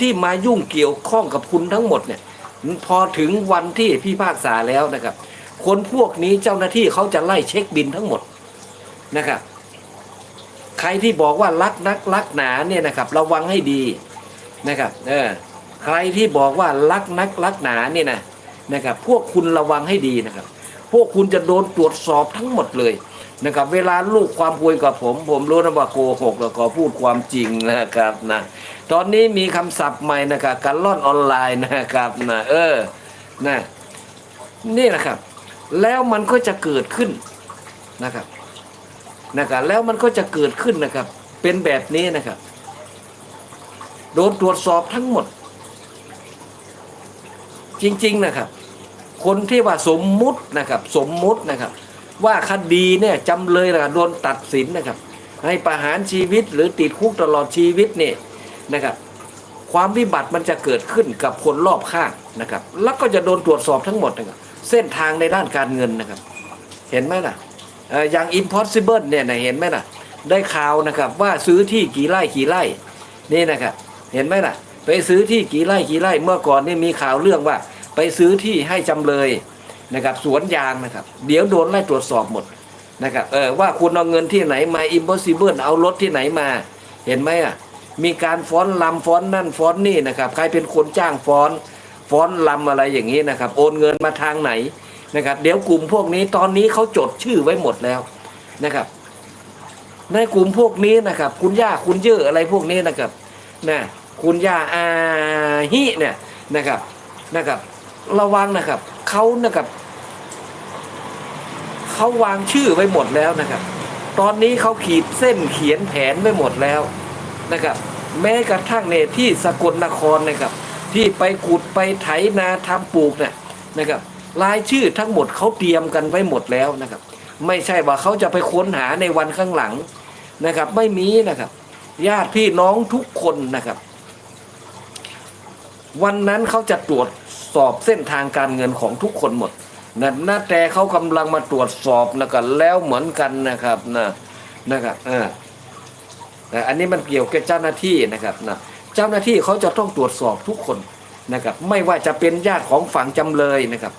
ที่มายุ่งเกี่ยวข้องกับคุณทั้งหมดเนี่ย พอถึงวันที่พี่พากษาแล้วนะครับ คนพวกนี้เจ้าหน้าที่เขาจะไล่เช็คบินทั้งหมดนะครับ ใครที่บอกว่ารักนักรักหนาเนี่ยนะครับระวังให้ดีนะครับ เออ ใครที่บอกว่ารักนักรักหนาเนี่ยนะนะครับ พวกคุณระวังให้ดีนะครับ พวกคุณจะโดนตรวจสอบทั้งหมดเลยนะครับ เวลาลูกความคุยกับผม ผมรู้นะว่าโกหกแล้วก็พูดความจริงนะครับนะ ตอนนี้มีคำศัพท์ใหม่นะครับการล่อนออนไลน์นะครับนะเออนะนี่นะครับ แล้วมันก็จะเกิดขึ้นนะครับนะครับแล้วมันก็จะเกิดขึ้นนะครับ เป็นแบบนี้นะครับโดนตรวจสอบทั้งหมด จริง ๆนะครับ คนที่ว่าสมมุตินะครับ สมมุตินะครับ ว่าคดีเนี่ยจำเลยนะโดนตัดสินนะครับ ให้ประหารชีวิตหรือติดคุกตลอดชีวิตเนี่ย นะครับ ความวิบัติมันจะเกิดขึ้นกับคนรอบข้างนะครับ แล้วก็จะโดนตรวจสอบทั้งหมดนะครับ เส้นทางในด้านการเงินนะครับ เห็นไหมล่ะเอ่ออย่าง impossible เนี่ยนะเห็นไหมล่ะ ได้ข่าวนะครับว่าซื้อที่กี่ไร่กี่ไร่นี่นะครับ เห็นไหมล่ะ ไปซื้อที่กี่ไร่กี่ไร่เมื่อก่อนนี่มีข่าวเรื่องว่า ไปซื้อที่ให้จำเลยนะครับสวนยางนะครับ เดี๋ยวโดนไล่ตรวจสอบหมดนะครับเออว่าคุณเอาเงินที่ไหนมา impossible เอารถที่ไหนมา เห็นไหมอะ มีการฟ้อนลำฟ้อนนั่นฟ้อนนี่นะครับใครเป็นคนจ้างฟ้อนฟ้อนลำอะไรอย่างนี้นะครับ โอนเงินมาทางไหนนะครับ เดี๋ยวกลุ่มพวกนี้ตอนนี้เขาจดชื่อไว้หมดแล้วนะครับ ในกลุ่มพวกนี้นะครับ คุณย่าคุณเยอะอะไรพวกนี้นะครับนะคุณย่าอาฮิเนี่ยนะครับนะครับระวังนะครับเขานะครับเขาวางชื่อไว้หมดแล้วนะครับ ตอนนี้เขาขีดเส้นเขียนแผนไว้หมดแล้ว นะครับ แม้กระทั่งเนที่สกลนครนะครับ ที่ไปขุดไปไถนาทำปลูกเนี่ยนะครับรายชื่อทั้งหมดเขาเตรียมกันไว้หมดแล้วนะครับ ไม่ใช่ว่าเขาจะไปค้นหาในวันข้างหลังนะครับ ไม่มีนะครับ ญาติพี่น้องทุกคนนะครับ วันนั้นเขาจะตรวจสอบเส้นทางการเงินของทุกคนหมดนะนาแต่เขากำลังมาตรวจสอบนะครับแล้วเหมือนกันนะครับนะนะครับเออ อันนี้มันเกี่ยวกับเจ้าหน้าที่นะครับนะเจ้าหน้าที่เขาจะต้องตรวจสอบทุกคนนะครับ ไม่ว่าจะเป็นญาติของฝั่งจำเลยนะครับ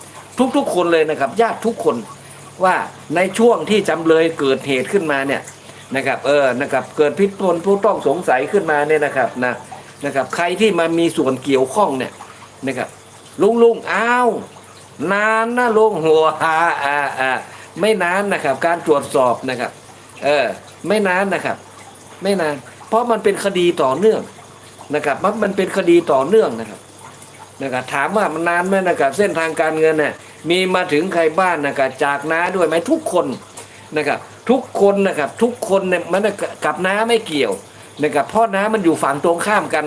ทุกๆคนเลยนะครับญาติทุกคนว่าในช่วงที่จำเลยเกิดเหตุขึ้นมาเนี่ยนะครับเออนะครับเกิดพิษตนผู้ต้องสงสัยขึ้นมาเนี่ยนะครับนะนะครับ ใครที่มามีส่วนเกี่ยวข้องเนี่ยนะครับลุงลุงอ้าวนานนะลุงหัวอาอ่าอ่าไม่นานนะครับ การตรวจสอบนะครับ เออ ไม่นานนะครับ ไม่นาน เพราะมันเป็นคดีต่อเนื่องนะครับมันมันเป็นคดีต่อเนื่องนะครับนะครับถามว่ามันนานไหมนะครับเส้นทางการเงินเนี่ยมีมาถึงใครบ้านนะครับจากน้าด้วยไหมทุกคนนะครับทุกคนนะครับทุกคนเนี่ยมันกับน้าไม่เกี่ยวนะครับเพราะน้ามันอยู่ฝั่งตรงข้ามกัน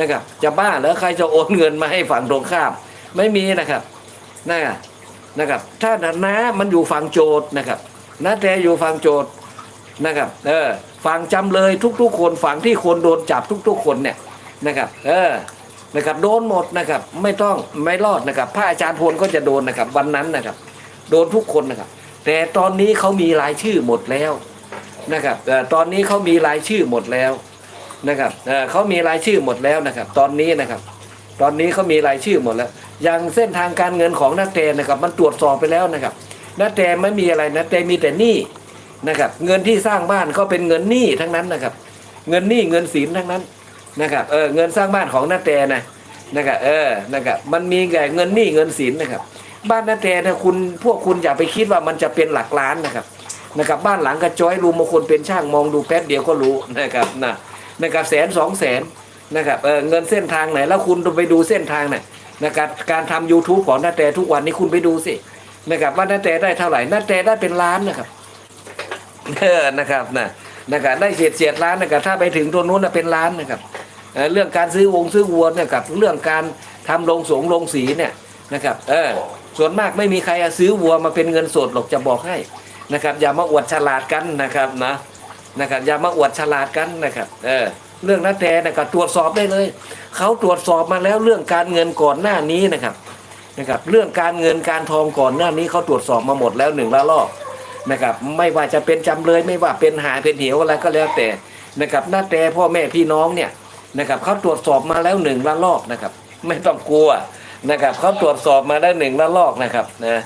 นะครับจะบ้าแล้วใครจะโอนเงินมาให้ฝั่งตรงข้าม ไม่มีนะครับนะนะครับถ้าน้ามันอยู่ฝั่งโจทย์นะครับน้าแต่อยู่ฝั่งโจทย์ นะครับเออฝั่งจำเลยทุก ๆ คนฝั่งที่คนโดนจับทุก ๆ คนเนี่ยนะครับเออนะครับโดนหมดนะครับไม่ต้องไม่รอดนะครับพระอาจารย์พลก็จะโดนนะครับวันนั้นนะครับ โดนทุกคนนะครับ แต่ตอนนี้เขามีรายชื่อหมดแล้วนะครับเอ่อตอนนี้เขามีรายชื่อหมดแล้วนะครับเออเขามีรายชื่อหมดแล้วนะครับ ตอนนี้นะครับ ตอนนี้เขามีรายชื่อหมดแล้วอย่างเส้นทางการเงินของนักเตนนะครับ มันตรวจสอบไปแล้วนะครับนักเตนไม่มีอะไรนักเตนมีแต่หนี้ นะครับ เงินที่สร้างบ้านก็เป็นเงินหนี้ทั้งนั้นนะครับ เงินหนี้เงินสินทั้งนั้นนะครับ เออเงินสร้างบ้านของนักเตนนะนะครับ เออนะครับ มันมีแต่เงินหนี้เงินสินนะครับ บ้านนักเตนนะคุณพวกคุณอย่าไปคิดว่ามันจะเป็นหลักล้านนะครับนะครับ บ้านหลังกระจอยรูมบางคนเป็นช่างมองดูแป๊บเดียวก็รู้นะครับนะนะครับแสนสองแสนนะครับเออเงินเส้นทางไหน แล้วคุณไปดูเส้นทางไหนนะครับการทำ YouTube ของนาแตทุกวันนี้คุณไปดูสินะครับว่านาแตได้เท่าไหร่นาแตได้เป็นล้านนะครับ เออนะครับนะนะครับได้เฉียดเฉียดล้านนะครับถ้าไปถึงตัวนู้นนะเป็นล้านนะครับเรื่องการซื้อวงซื้อวัวเนี่ยกับเรื่องการทำโรงสงโรงสีเนี่ยนะครับเออส่วนมากไม่มีใครซื้อวัวมาเป็นเงินสดหรอกจะบอกให้นะครับอย่ามาอวดฉลาดกันนะครับนะนะครับอย่ามาอวดฉลาดกันนะครับเออเรื่องนักแต่นะครับตรวจสอบได้เลยเขาตรวจสอบมาแล้วเรื่องการเงินก่อนหน้านี้นะครับนะครับเรื่องการเงินการทองก่อนหน้านี้เขาตรวจสอบมาหมดแล้วหนึ่งละลอก นะครับ ไม่ว่าจะเป็นจำเลยไม่ว่าเป็นหาเป็นเหวอะไรก็แล้วแต่นะครับหน้าแต่พ่อแม่พี่น้องเนี่ยนะครับเขาตรวจสอบมาแล้วหนึ่งละลอกนะครับ ไม่ต้องกลัวนะครับเขาตรวจสอบมาแล้วหนึ่งละลอกนะครับนะ